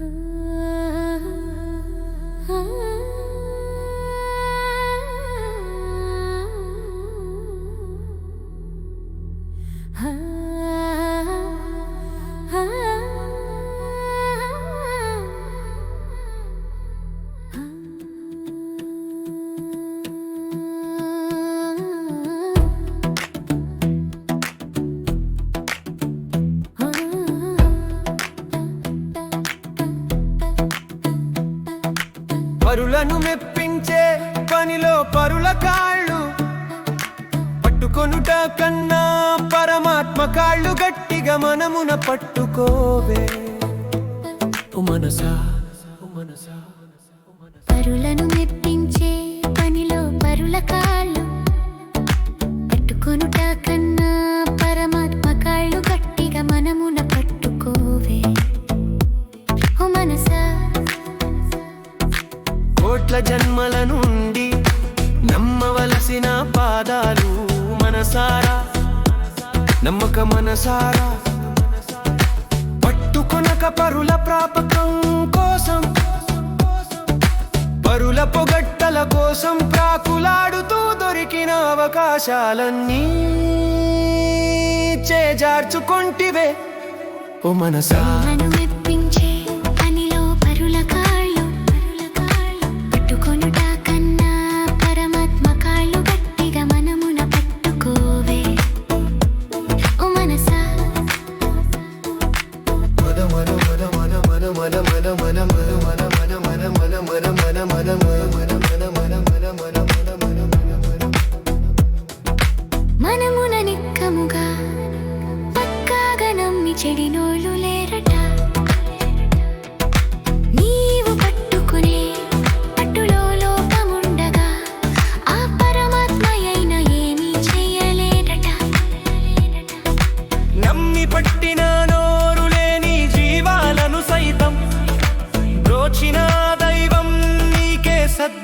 mhm పరులను మెప్పించే పనిలో పరుల కాళ్ళు. పట్టుకొనుట కన్నా పరమాత్మ కాళ్ళు గట్టిగా మనమున పట్టుకోవే. ఓ మనసా ఓ మనసా ఓ మనసా. పరులను మెప్పించే పనిలో పరుల కాళ్ళు. జన్మల నుండి నమ్మవలసిన పాదాలు మనసారా? నమ్మక మనసారా? పట్టుకొనక పరుల ప్రాపకం కోసం పరుల పొగట్టల కోసం ప్రాకులాడుతూ దొరికిన అవకాశాలన్నీ చేజార్చుకొంటివే. ఓ మనసా. మనమున నిక్కముగా పక్కాగా నమ్మి చెడినోళ్ళు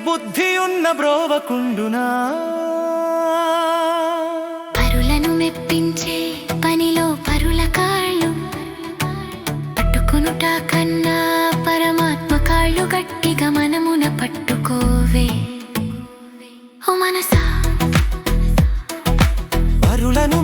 సద్బుద్ధి ఉన్న బ్రోవకుండునా? పరులను మెప్పించే పనిలో పరుల కాళ్ళు. పట్టుకొనుట కన్నా పరమాత్మ కాళ్ళు గట్టిగా మనమున పట్టుకోవే. ఓ మనసా. పరులను